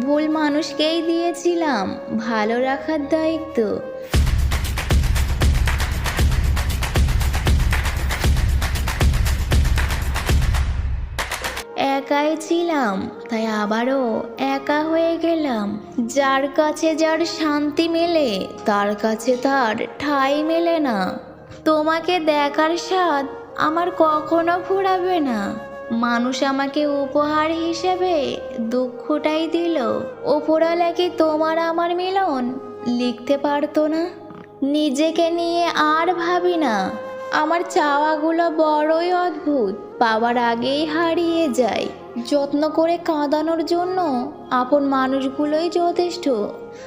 ভুল মানুষকেই দিয়েছিলাম। ভালো রাখার দায়িত্ব। একাই ছিলাম, তাই আবারও একা হয়ে গেলাম। যার কাছে যার শান্তি মেলে, তার কাছে তার ঠাঁই মেলে না। তোমাকে দেখার স্বাদ আমার কখনো ফুরাবে না। মানুষ আমাকে উপহার হিসেবে দুঃখটাই দিল। ওপরালা কি তোমার আমার মিলন? লিখতে পারতো না। নিজেকে নিয়ে আর ভাবি না। আমার চাওয়াগুলো বড়ই অদ্ভুত। পাওয়ার আগেই হারিয়ে যায়। যত্ন করে কাঁদানোর জন্য আপন মানুষগুলোই যথেষ্ট।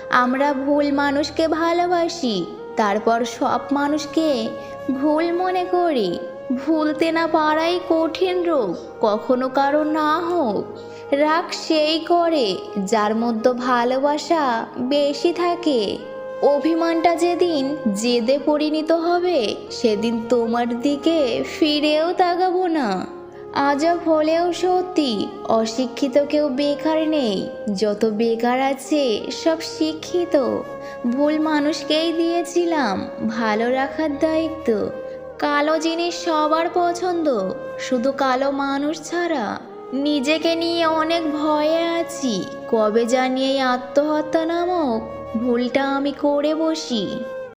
আমরা ভুল মানুষকে ভালোবাসি, তারপর সব মানুষকে ভুল মনে করি। ভুলতে না পারাই কঠিন রোগ, কখনো কারও না হোক। রাগ সেই করে যার মধ্যে ভালোবাসা বেশি থাকে। অভিমানটা যেদিন জেদে পরিণত হবে, সেদিন তোমার দিকে ফিরেও তাকাবো না। আজব হলেও সত্যি, অশিক্ষিত কেউ বেকার নেই। যত বেকার আছে, সব শিক্ষিত। ভুল মানুষকেই দিয়েছিলাম ভালো রাখার দায়িত্ব। কালো জিনিস সবার পছন্দ, শুধু কালো মানুষ ছাড়া। নিজেকে নিয়ে অনেক ভয়ে আছি, কবে জানি এই আত্মহত্যা নামক ভুলটা আমি করে বসি।